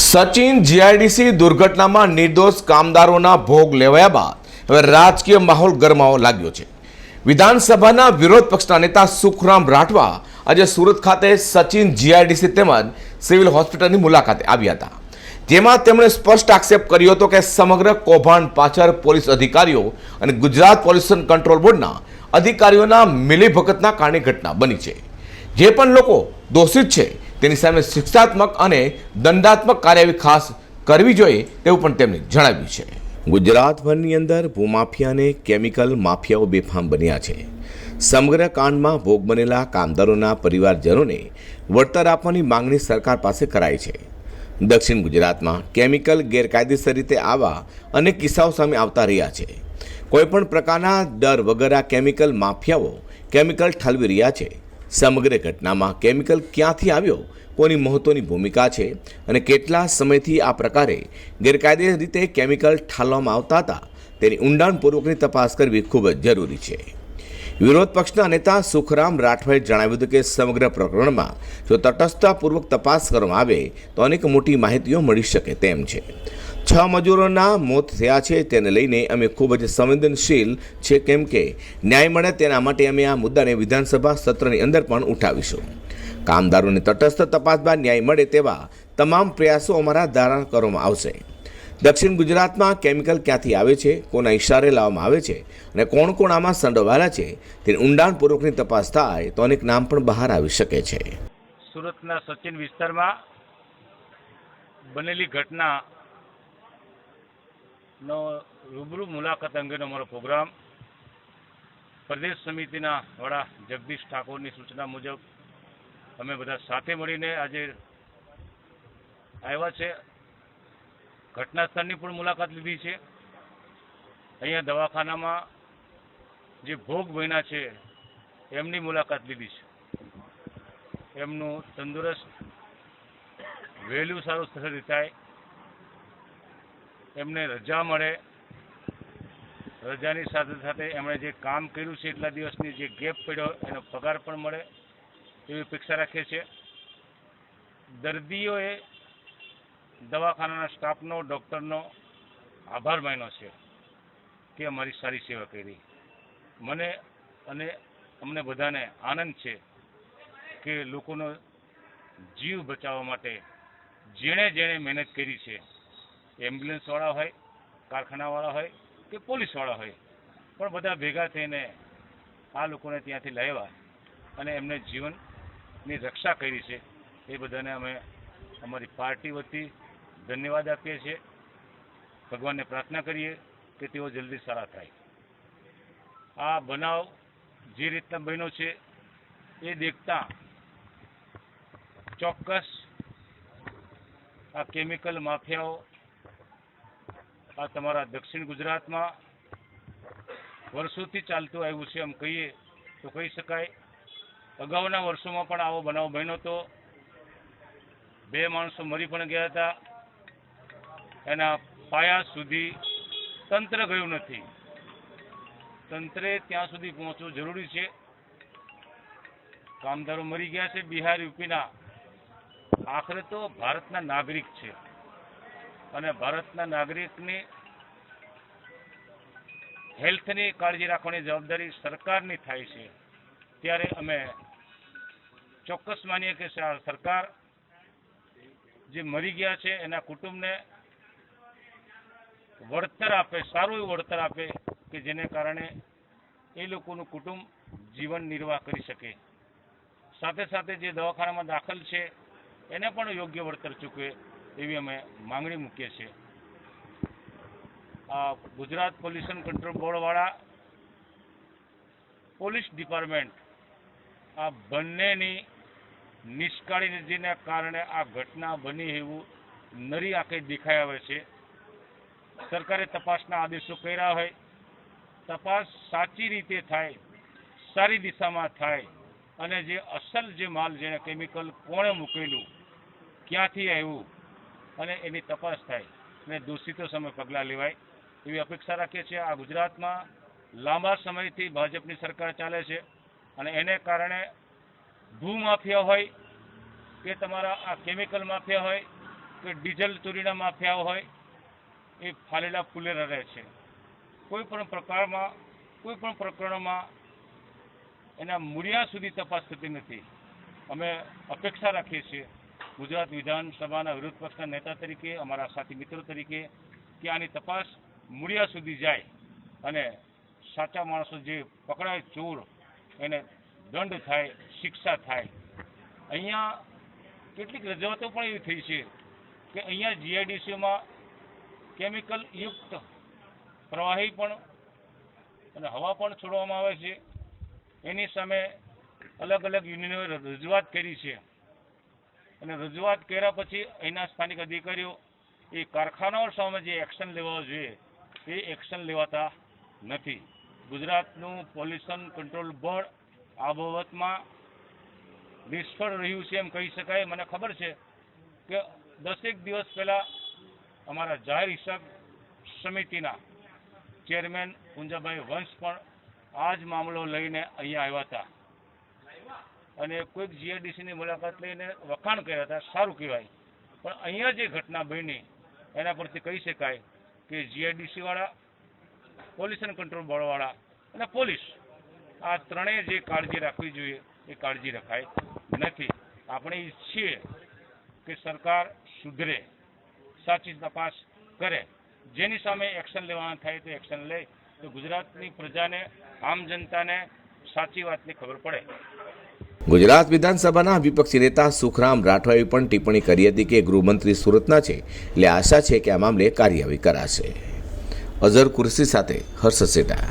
Sachin GIDC દુર્ઘટનામાં નિર્દોષ કામદારોના ભોગ લેવાયા બાદ હવે રાજકીય માહોલ ગરમાવો લાગ્યો છે. વિધાનસભાના વિરોધ પક્ષના નેતા સુખરામ રાઠવા આજે સુરત ખાતે સચિન જીઆઈડીસી તેમજ સિવિલ હોસ્પિટલની મુલાકાતે આવ્યા હતા. જેમાં તેમણે સ્પષ્ટ આક્ષેપ કર્યો હતો કે સમગ્ર કૌભાંડ પાછળ પોલીસ અધિકારીઓ અને ગુજરાત પોલ્યુશન કંટ્રોલ બોર્ડના અધિકારીઓના મિલીભગતના કારણે ઘટના બની છે. જે પણ લોકો દોષિત છે તેની સામે શિક્ષાત્મક અને દંડાત્મક કાર્યવાહી ખાસ કરવી જોઈએ તેવું પણ તેમણે જણાવ્યું છે. ગુજરાતભરની અંદર ભૂમાફિયા અને કેમિકલ માફિયાઓ બેફામ બન્યા છે. સમગ્ર કાંડમાં ભોગ બનેલા કામદારોના પરિવારજનોને વળતર આપવાની માંગણી સરકાર પાસે કરાઈ છે. દક્ષિણ ગુજરાતમાં કેમિકલ ગેરકાયદેસર રીતે આવા અનેક કિસ્સાઓ સામે આવતા રહ્યા છે. કોઈપણ પ્રકારના ડર વગર આ કેમિકલ માફિયાઓ કેમિકલ ઠલવી રહ્યા છે. સમગ્ર ઘટનામાં કેમિકલ ક્યાંથી આવ્યો? કોની મહત્વની ભૂમિકા છે? અને કેટલા સમયથી આ પ્રકારે ગેરકાયદે રીતે કેમિકલ ઠાલવામાં આવતા હતા? તેની ઊંડાણપૂર્વકની તપાસ કરવી ખૂબ જ જરૂરી છે. વિરોધ પક્ષના નેતા સુખરામ રાઠવાએ જણાવ્યું હતું કે સમગ્ર પ્રકરણમાં જો તટસ્થતાપૂર્વક તપાસ કરવામાં આવે, તો અનેક મોટી માહિતીઓ મળી શકે તેમ છે. છ મજૂરોના મોત થયા છે, તેને લઈને અમે ખૂબ જ સંવેદનશીલ છે, કેમ કે ન્યાય મળે તેના માટે અમે આ મુદ્દાને વિધાનસભા સત્રની અંદર પણ ઉઠાવીશું. કામદારોને તટસ્થ તપાસ બાદ ન્યાય મળે તેવા તમામ પ્રયાસો અમારા ધારણ કરવામાં આવશે. દક્ષિણ ગુજરાતમાં કેમિકલ ક્યાંથી આવે છે, કોના ઇશારે લાવવામાં આવે છે અને કોણ કોણ આમાં સંડોવાયેલા છે, તેની ઊંડાણપૂર્વકની તપાસ થાય તો અનેક નામ પણ બહાર આવી શકે છે. સુરતના સચિન વિસ્તારમાં બનેલી ઘટના નો રૂબરૂ મુલાકાત અંગેનો અમારો પ્રોગ્રામ. પ્રદેશ સમિતિના વડા જગદીશ ઠાકોરની સૂચના મુજબ અમે બધા સાથે મળીને આજે આવ્યા છે. ઘટના સ્થળની પણ મુલાકાત લીધી છે. અહીંયા દવાખાનામાં જે ભોગ બન્યા છે, એમની મુલાકાત લીધી છે. એમનું તંદુરસ્ત, વહેલું સારું સ્થળ થાય એમને રજા મળે. રજાની સાથે સાથે એમણે જે કામ કર્યું છે એટલા દિવસની જે ગેપ પડ્યો, એનો પગાર પણ મળે એવી અપેક્ષા રાખીએ છીએ. દર્દીઓએ દવાખાનાના સ્ટાફનો, ડૉક્ટરનો આભાર માન્યો છે કે અમારી સારી સેવા કરી. મને અને અમને બધાને આનંદ છે કે લોકોનો જીવ બચાવવા માટે જેણે જેણે મહેનત કરી છે એમ્બ્યુલન્સવાળા હોય કારખાનાવાળા હોય કે પોલીસવાળા હોય, પણ બધા ભેગા થઈને આ લોકોને ત્યાંથી લાવ્યા અને એમને જીવનની રક્ષા કરી છે. એ બધાને અમે અમારી પાર્ટી વતી ધન્યવાદ આપીએ છીએ. ભગવાનને પ્રાર્થના કરીએ કે તેઓ જલ્દી સારા થાય. આ બનાવ જે રીતના બન્યો છે, એ દેખતા ચોક્કસ આ કેમિકલ માફિયાઓ આ તમારા દક્ષિણ ગુજરાતમાં વર્ષોથી ચાલતું આવ્યું છે એમ કહીએ તો કહી શકાય. અગાઉના વર્ષોમાં પણ આવો બનાવ બન્યો હતો. બે માણસો મરી પણ ગયા હતા. એના પાયા સુધી તંત્ર ગયું નથી. તંત્રે ત્યાં સુધી પહોંચવું જરૂરી છે. કામદારો મરી ગયા છે. બિહાર યુપીના. આખરે તો ભારતના નાગરિક છે. અને ભારતના નાગરિકની હેલ્થની કાળજી રાખવાની જવાબદારી સરકારની થાય છે. ત્યારે અમે ચોક્કસ માનીએ કે સરકાર જે મરી ગયા છે, એના કુટુંબને વળતર આપે, સારું એવું વળતર આપે કે જેને કારણે એ લોકોનું કુટુંબ જીવન નિર્વાહ કરી શકે. સાથે સાથે જે દવાખાનામાં દાખલ છે, એને પણ યોગ્ય વળતર ચૂકવે. એવી અમે માંગણી મૂકીએ છીએ. આ ગુજરાત પોલ્યુશન કંટ્રોલ બોર્ડવાળા પોલીસ ડિપાર્ટમેન્ટ આ બંનેની નિષ્કાળી નિષ્કાળજીના કારણે આ ઘટના બની એવું નરી આંખે દેખાઈ આવે છે. સરકારે તપાસના આદેશો કર્યા હોય, તપાસ સાચી રીતે થાય, સારી દિશામાં થાય અને જે અસલ જે માલ જેને કેમિકલ કોણે મૂકેલું, ક્યાંથી આવ્યું અને એની તપાસ થાય અને દોષિતો સામે પગલાં લેવાય એવી અપેક્ષા રાખીએ છીએ. આ ગુજરાતમાં લાંબા સમયથી ભાજપની સરકાર ચાલે છે અને એને કારણે ભૂમાફિયા હોય, કે તમારા આ કેમિકલ માફિયા હોય, કે ડીઝલ ચોરીના માફિયાઓ હોય, એ ફાલેલા ફૂલે રહે છે. કોઈ પણ પ્રકારમાં, કોઈ પણ પ્રકરણમાં એના મૂળિયા સુધી તપાસ થતી નથી. અમે અપેક્ષા રાખીએ છીએ ગુજરાત વિધાનસભાના વિરોધ પક્ષના નેતા તરીકે, અમારા સાથી મિત્રો તરીકે, કે આની તપાસ મૂળિયા સુધી જાય અને સાચા માણસો જે પકડાય ચોર, એને દંડ થાય, શિક્ષા થાય. અહીંયા કેટલીક રજૂઆતો પણ એવી થઈ છે કે અહીંયા જીઆઈડીસીમાં કેમિકલ યુક્ત પ્રવાહી પણ અને હવા પણ છોડવામાં આવે છે. એની સામે અલગ અલગ યુનિયનોએ રજૂઆત કરી છે. અને રજૂઆત કર્યા પછી અહીંના સ્થાનિક અધિકારીઓ એ કારખાનાઓ સામે જે એક્શન લેવા જોઈએ, એ એક્શન લેવાતા નથી. ગુજરાતનું પોલ્યુશન કંટ્રોલ બોર્ડ આ બાબતમાં નિષ્ફળ રહ્યું છે એમ કહી શકાય. મને ખબર છે કે દસેક દિવસ પહેલાં અમારા જાહેર હિસાબ સમિતિના ચેરમેન પુંજાભાઈ વંશ પણ આ જ મામલો લઈને અહીંયા આવ્યા હતા. અને કોઈક જીઆઈડીસીની મુલાકાત લઈને વખાણ કર્યા હતા, સારું કહેવાય. પણ અહીંયા જે ઘટના બની, એના પરથી કહી શકાય કે જીઆઈડીસીવાળા પોલ્યુશન કંટ્રોલ બોર્ડવાળા અને પોલીસ, આ ત્રણેય જે કાળજી રાખવી જોઈએ, એ કાળજી રખાય નથી. આપણે ઈચ્છીએ કે સરકાર સુધરે, સાચી તપાસ કરે. જેની સામે એક્શન લેવાના થાય તો એક્શન લે. તો ગુજરાતની પ્રજાને, આમ જનતાને સાચી વાતની ખબર પડે. ગુજરાત વિધાનસભાના વિપક્ષી નેતા સુખરામ રાઠવાએ પણ ટિપ્પણી કરી હતી કે ગૃહમંત્રી સુરતના છે એટલે આશા છે કે આ મામલે કાર્યવાહી કરાશે. અઝર કુર્સી સાથે હર્ષ સેટા.